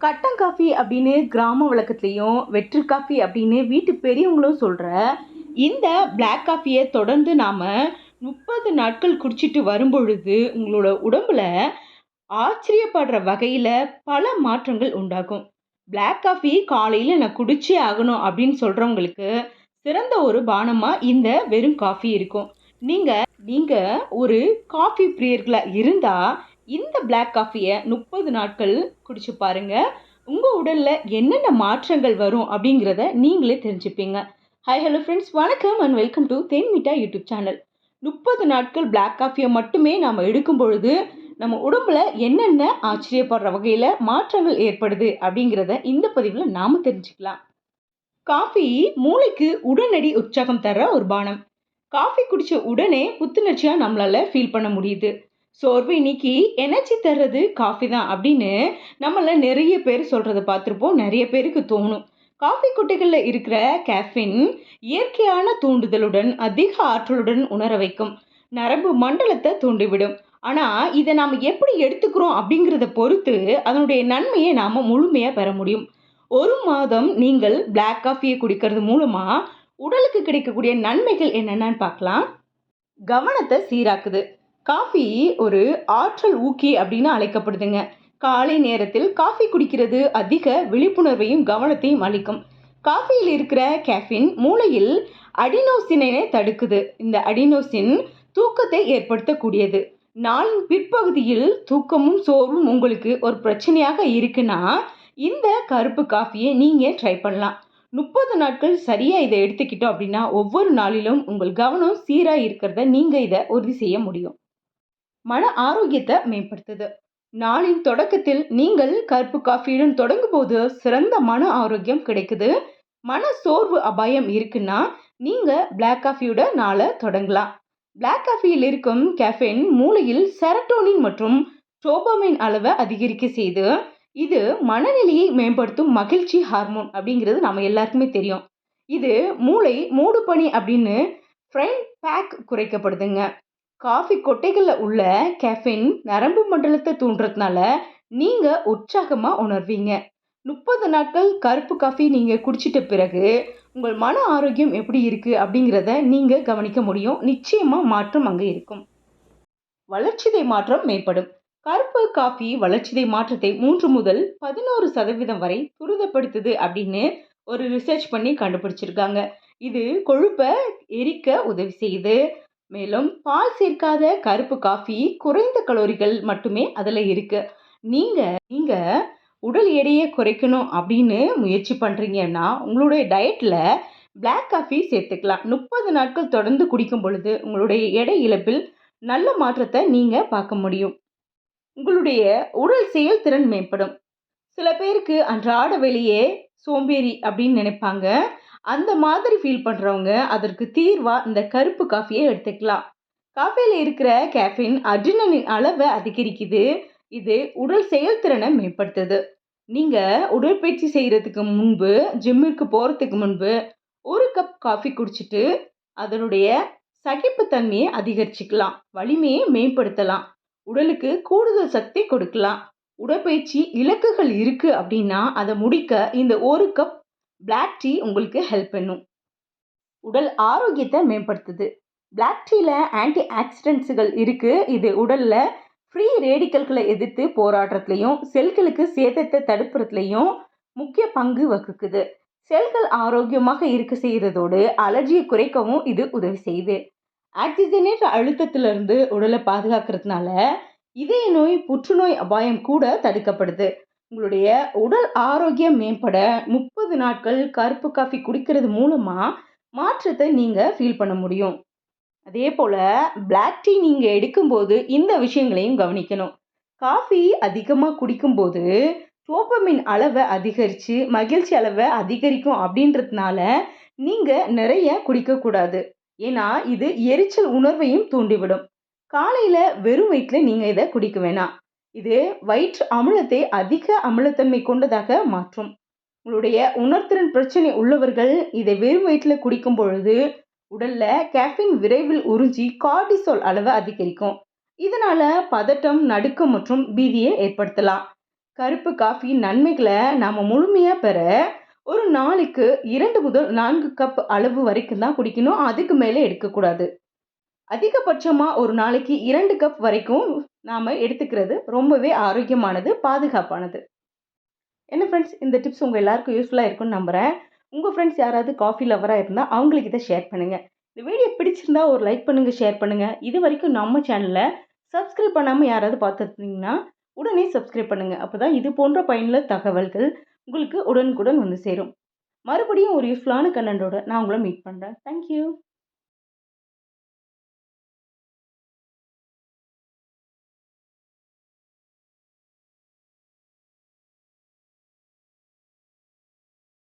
கட்டன் coffee அப்படின்னு கிராம வழக்கத்துலேயும் வெற்று காஃபி அப்படின்னு வீட்டு பெரியவங்களும் சொல்கிற இந்த பிளாக் காஃபியை தொடர்ந்து நாம் முப்பது நாட்கள் குடிச்சிட்டு வரும்பொழுது உங்களோட உடம்புல ஆச்சரியப்படுற வகையில் பல மாற்றங்கள் உண்டாகும். பிளாக் காஃபி காலையில் நான் குடிச்சே ஆகணும் அப்படின்னு சொல்கிறவங்களுக்கு சிறந்த ஒரு பானமாக இந்த வெறும் காஃபி இருக்கும். நீங்கள் நீங்கள் ஒரு காஃபி பிரியர்களாக இருந்தால் இந்த பிளாக் காஃபியை முப்பது நாட்கள் குடிச்சு பாருங்க. உங்கள் உடலில் என்னென்ன மாற்றங்கள் வரும் அப்படிங்கிறத நீங்களே தெரிஞ்சுப்பீங்க. ஹாய் ஹலோ ஃப்ரெண்ட்ஸ் வணக்கம் அண்ட் வெல்கம் டு தென்மிட்டா யூடியூப் சேனல் முப்பது நாட்கள் பிளாக் காஃபியை மட்டுமே நாம் எடுக்கும் பொழுது நம்ம உடம்புல என்னென்ன ஆச்சரியப்படுற வகையில் மாற்றங்கள் ஏற்படுது அப்படிங்கிறத இந்த பதிவில் நாம் தெரிஞ்சுக்கலாம். காஃபி மூளைக்கு உடனடி உற்சாகம் தர ஒரு பானம். காஃபி குடித்த உடனே புத்துணர்ச்சியாக நம்மளால் ஃபீல் பண்ண முடியுது. சோர்வு இன்னைக்கு எனர்ஜி தர்றது காஃபி தான் அப்படின்னு நம்மள நிறைய பேர் சொல்கிறத பார்த்துருப்போம். நிறைய பேருக்கு தோணும். காஃபி குட்டிகளில் இருக்கிற கேஃபின் இயற்கையான தூண்டுதலுடன் அதிக ஆற்றலுடன் உணர வைக்கும். நரம்பு மண்டலத்தை தூண்டிவிடும். ஆனால் இதை நாம் எப்படி எடுத்துக்கிறோம் அப்படிங்கிறத பொறுத்து அதனுடைய நன்மையை நாம் முழுமையாக பெற முடியும். ஒரு மாதம் நீங்கள் பிளாக் காஃபியை குடிக்கிறது மூலமாக உடலுக்கு கிடைக்கக்கூடிய நன்மைகள் என்னென்னு பார்க்கலாம். கவனத்தை சீராக்குது. காஃபி ஒரு ஆற்றல் ஊக்கி அப்படின்னு அழைக்கப்படுதுங்க. காலை நேரத்தில் காஃபி குடிக்கிறது அதிக விழிப்புணர்வையும் கவனத்தையும் அளிக்கும். காஃபியில் இருக்கிற கேஃபின் மூளையில் அடினோசினை தடுக்குது. இந்த அடினோசின் தூக்கத்தை ஏற்படுத்தக்கூடியது. நாளின் பிற்பகுதியில் தூக்கமும் சோர்வும் உங்களுக்கு ஒரு பிரச்சனையாக இருக்குன்னா இந்த கருப்பு காஃபியை நீங்கள் ட்ரை பண்ணலாம். முப்பது நாட்கள் சரியாக இதை எடுத்துக்கிட்டோம் அப்படின்னா ஒவ்வொரு நாளிலும் உங்கள் கவனம் சீராக இருக்கிறத நீங்கள் இதை உறுதி செய்ய முடியும். மன ஆரோக்கியத்தை மேம்படுத்துது. நாளின் தொடக்கத்தில் நீங்கள் கருப்பு காஃபியுடன் தொடங்கும் போது சிறந்த மன ஆரோக்கியம் கிடைக்குது. மன சோர்வு அபாயம் இருக்குன்னா நீங்கள் பிளாக் காஃபியோட நாளை தொடங்கலாம். பிளாக் காஃபியில் இருக்கும் கேஃபைன் மூளையில் செரட்டோனின் மற்றும் டோபமைன் அளவை அதிகரிக்க செய்து இது மனநிலையை மேம்படுத்தும் மகிழ்ச்சி ஹார்மோன் அப்படிங்கிறது நம்ம எல்லாருக்குமே தெரியும். இது மூளை மூடுபனி அப்படின்னு ஃப்ரைன் பேக் குறைக்கப்படுதுங்க. காஃபி கொட்டைகளில் உள்ள கேஃபின் நரம்பு மண்டலத்தை தூண்டுறதுனால நீங்கள் உற்சாகமாக உணர்வீங்க. முப்பது நாட்கள் கருப்பு காஃபி நீங்கள் குடிச்சிட்ட பிறகு உங்கள் மன ஆரோக்கியம் எப்படி இருக்குது அப்படிங்கிறத நீங்கள் கவனிக்க முடியும். நிச்சயமாக மாற்றம் அங்கே இருக்கும். வளர்ச்சிதை மாற்றம் மேம்படும். கருப்பு காஃபி வளர்ச்சிதை மாற்றத்தை மூன்று முதல் பதினோரு சதவீதம் வரை துரிதப்படுத்துது அப்படின்னு ஒரு ரிசர்ச் பண்ணி கண்டுபிடிச்சிருக்காங்க. இது கொழுப்பை எரிக்க உதவி செய்யுது. மேலும் பால் சேர்க்காத கருப்பு காஃபி குறைந்த கலோரிகள் மட்டுமே அதில் இருக்கு. நீங்கள் நீங்கள் உடல் எடையை குறைக்கணும் அப்படின்னு முயற்சி பண்ணுறீங்கன்னா உங்களுடைய டயட்டில் பிளாக் காஃபி சேர்த்துக்கலாம். முப்பது நாட்கள் தொடர்ந்து குடிக்கும் பொழுது உங்களுடைய எடை இழப்பில் நல்ல மாற்றத்தை நீங்கள் பார்க்க முடியும். உங்களுடைய உடல் செயல்திறன் மேம்படும். சில பேருக்கு அன்றாட வெளியே சோம்பேறி அப்படின்னு நினைப்பாங்க. அந்த மாதிரி ஃபீல் பண்ணுறவங்க அதற்கு தீர்வாக இந்த கருப்பு காஃபியை எடுத்துக்கலாம். காஃபியில் இருக்கிற கேஃபின் அட்ரினலின் அளவை அதிகரிக்குது. இது உடல் செயல்திறனை மேம்படுத்துது. நீங்கள் உடற்பயிற்சி செய்கிறதுக்கு முன்பு ஜிம்மிற்கு போகிறதுக்கு முன்பு ஒரு கப் காஃபி குடிச்சிட்டு அதனுடைய சகிப்புத்தன்மையை அதிகரிச்சுக்கலாம். வலிமையை மேம்படுத்தலாம். உடலுக்கு கூடுதல் சக்தி கொடுக்கலாம். உடற்பயிற்சி இலக்குகள் இருக்குது அப்படின்னா அதை முடிக்க இந்த ஒரு கப் பிளாக் டீ உங்களுக்கு ஹெல்ப் பண்ணும். உடல் ஆரோக்கியத்தை மேம்படுத்துது. பிளாக் டீயில் ஆன்டி ஆக்சிடென்ட்ஸுகள் இருக்குது இது உடலில் ஃப்ரீ ரேடிக்கல்களை எதிர்த்து போராடுறதுலையும் செல்களுக்கு சேதத்தை தடுப்புறதுலையும் முக்கிய பங்கு வகுக்குது. செல்கள் ஆரோக்கியமாக இருக்க செய்கிறதோடு அலர்ஜியை குறைக்கவும் இது உதவி செய்யுது. ஆக்சிஜனேற்ற அழுத்தத்திலிருந்து உடலை பாதுகாக்கிறதுனால இதய நோய் புற்றுநோய் அபாயம் கூட தடுக்கப்படுது. உங்களுடைய உடல் ஆரோக்கியம் மேம்பட முப்பது நாட்கள் கருப்பு காஃபி குடிக்கிறது மூலமாக மாற்றத்தை நீங்கள் ஃபீல் பண்ண முடியும். அதே போல் பிளாக் டீ நீங்கள் எடுக்கும்போது இந்த விஷயங்களையும் கவனிக்கணும். காஃபி அதிகமாக குடிக்கும்போது டோப்பமின் அளவை அதிகரித்து மகிழ்ச்சி அளவை அதிகரிக்கும் அப்படின்றதுனால நீங்கள் நிறைய குடிக்கக்கூடாது ஏன்னா இது எரிச்சல் உணர்வையும் தூண்டிவிடும். காலையில் வெறும் வயிற்றில் நீங்கள் இதை குடிக்க வேணாம். இது வயிற்று அமிலத்தை அதிக அமிலத்தன்மை கொண்டதாக மாற்றும். உங்களுடைய உணர்திறன் பிரச்சனை உள்ளவர்கள் இதை வெறும் வயிற்றில் குடிக்கும் பொழுது உடல்ல கேஃபின் விரைவில் உறிஞ்சி கார்டிசோல் அளவை அதிகரிக்கும். இதனால பதட்டம் நடுக்கம் மற்றும் பீதியை ஏற்படுத்தலாம். கருப்பு காஃபி நன்மைகளை நாம் முழுமையாக பெற ஒரு நாளைக்கு இரண்டு முதல் நான்கு கப் அளவு வரைக்கும் தான் குடிக்கணும். அதுக்கு மேலே எடுக்கக்கூடாது. அதிகபட்சமாக ஒரு நாளைக்கு இரண்டு கப் வரைக்கும் நாம் எடுத்துக்கிறது ரொம்பவே ஆரோக்கியமானது பாதுகாப்பானது. என்ன ஃப்ரெண்ட்ஸ் இந்த டிப்ஸ் உங்கள் எல்லாருக்கும் யூஸ்ஃபுல்லாக இருக்கும்னு நம்புகிறேன் உங்கள் ஃப்ரெண்ட்ஸ் யாராவது காஃபி லவராக இருந்தால் அவங்களுக்கு இதை ஷேர் பண்ணுங்கள் இந்த வீடியோ பிடிச்சிருந்தா ஒரு லைக் பண்ணுங்கள் ஷேர் பண்ணுங்கள் இது வரைக்கும் நம்ம சேனலில் சப்ஸ்கிரைப் பண்ணாமல் யாராவது பார்த்துருந்தீங்கன்னா உடனே சப்ஸ்கிரைப் பண்ணுங்கள் அப்போ தான் இது போன்ற பயனுள்ள தகவல்கள் உங்களுக்கு உடனுக்குடன் வந்து சேரும். மறுபடியும் ஒரு யூஸ்ஃபுல்லான கண்டென்ட்டோட நான் உங்களை மீட் பண்ணுறேன் தேங்க்யூ